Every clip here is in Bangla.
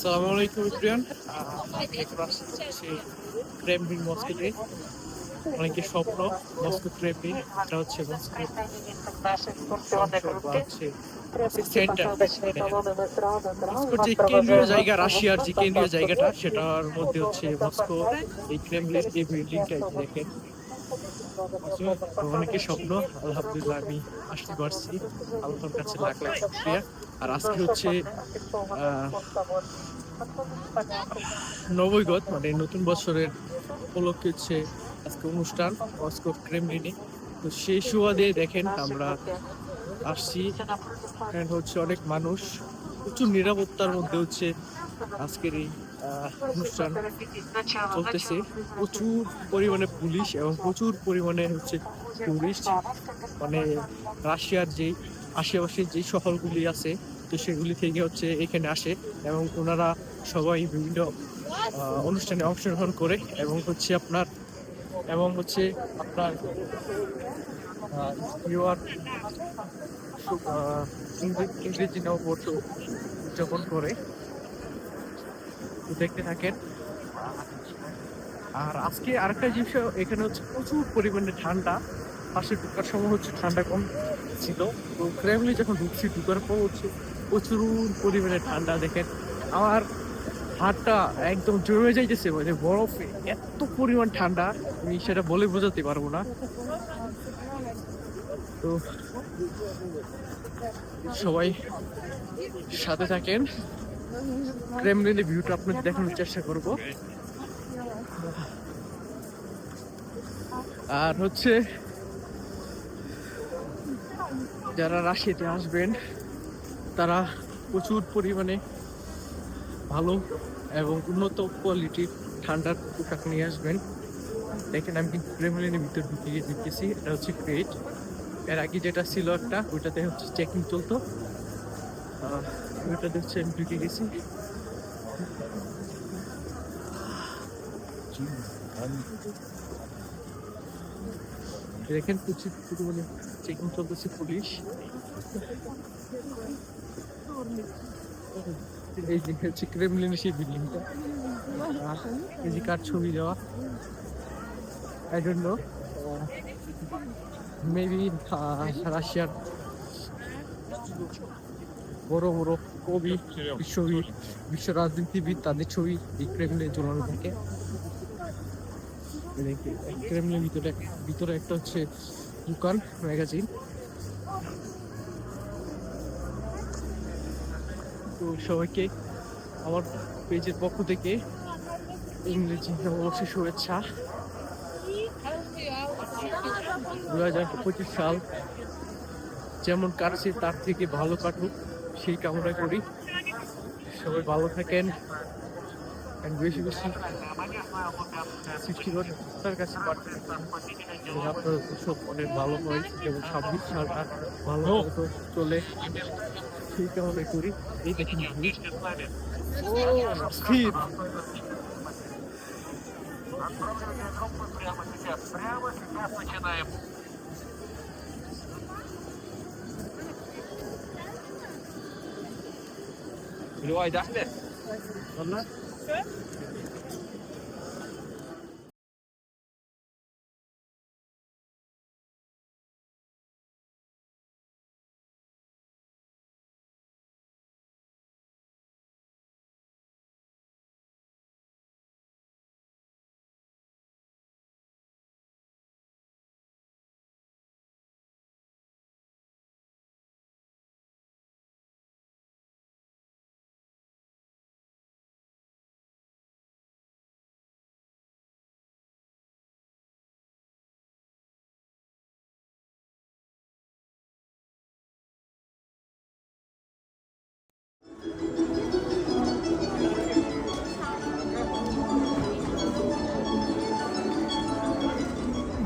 আসসালামু আলাইকুম, প্রিয়ান। ক্রেমলিন মস্কোতে অনেকের স্বপ্ন মস্কো ক্রেমলিন এটা হচ্ছে যে কেন্দ্রীয় জায়গা, রাশিয়ার যে কেন্দ্রীয় জায়গাটা, সেটার মধ্যে হচ্ছে মস্কো এই ক্রেমলিন এই বিল্ডিংটা দেখেন। অনেকের স্বপ্ন? আলহামদুলিল্লাহ, আমি আসতে পারছি। আল্লাহর কাছে লাখ লাখ শুক্রিয়া। আর আজকে হচ্ছে নবৈগত মানে নতুন বছরের উপলক্ষে হচ্ছে আজকে অনুষ্ঠান মস্কো ক্রেমলিনে। তো সেই সুবাদে দেখেন, আমরা আসছি। এখানে হচ্ছে অনেক মানুষ। প্রচুর নিরাপত্তার মধ্যে হচ্ছে আজকের এই অনুষ্ঠান চলতেছে। প্রচুর পরিমাণে পুলিশ এবং প্রচুর পরিমাণে হচ্ছে টুরিস্ট মানে রাশিয়ার যেই আশেপাশে যেই শহরগুলি আছে, তো সেগুলি থেকে হচ্ছে এখানে আসে এবং ওনারা সবাই বিভিন্ন অনুষ্ঠানে অংশগ্রহণ করে এবং হচ্ছে আপনার, এবং হচ্ছে আপনার ইউআর ইংরেজি নববর্ষ উদযাপন করে। তো দেখতে থাকেন। আর আজকে আরেকটা জিনিস, এখানে হচ্ছে প্রচুর পরিমাণে ঠান্ডা। পাশে ঢুকার সময় হচ্ছে ঠান্ডা কম ছিল। তো ক্রেমলি যখন ঢুকছি, ঢুকার পর হচ্ছে প্রচুর পরিমাণে ঠান্ডা দেখেন। আমার হাতটা একদম জমে যাইতেছে মানে বরফে এত পরিমাণ ঠান্ডা, আমি সেটা বলে বোঝাতে পারব না। তো সবাই সাথে থাকেন। ক্রেমলিনের ভিউটা আপনাদের দেখানোর চেষ্টা করব। আর হচ্ছে, যারা রাশিয়াতে আসবেন, তারা প্রচুর পরিমাণে ভালো এবং উন্নত কোয়ালিটির ঠান্ডার পোশাক নিয়ে আসবেন। দেখেন আমি কিন্তু ক্রেমলিনের ভিতর ঢুকে গিয়ে দেখতেছি এটা হচ্ছে ক্রেট এর আগে যেটা ছিল একটা, ওইটাতে হচ্ছে চেকিং চলতো। হচ্ছে আমি ঢুকে গেছি। দেখেন প্রচুর পরিমাণে চেকিং চলতেছে পুলিশ। এই যে হচ্ছে ক্রেমলিনের সেই বিল্ডিংটা এই যে কার ছবি দেওয়া? আই ডোন্ট নো মেবি রাশিয়ার বড় বড় কবি বিশ্ববিদ বিশ্ব রাজনীতিবিদ তাদের ছবি এই ক্রেমলিনে ঝোলানো থাকে। ক্রেমলিনের ভিতরে ভিতরে একটা হচ্ছে দোকান ম্যাগাজিন। তো সবাইকে আমার পেজের পক্ষ থেকে ইংরেজি নববর্ষের শুভেচ্ছা। দু হাজার পঁচিশ সাল যেমন কাটছে তার থেকে ভালো কাটুক। সেই কামনা করি। সবাই ভালো থাকেন। বেশি বেশি কাছে আপনার উৎসব অনেক ভালো হয় এবং ছাব্বিশ সালটা ভালো মতো চলে। সেই কামনা করি। এই দেখেন ভিড়। ও, স্থির الوايد أحلى. والله؟ إيه؟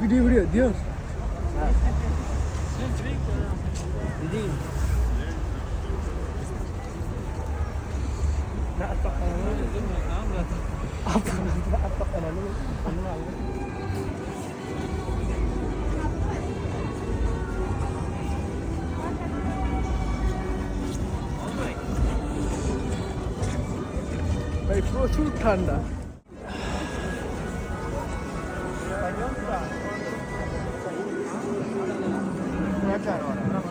Video, video, Dios. Thunder. なあ、カロラ。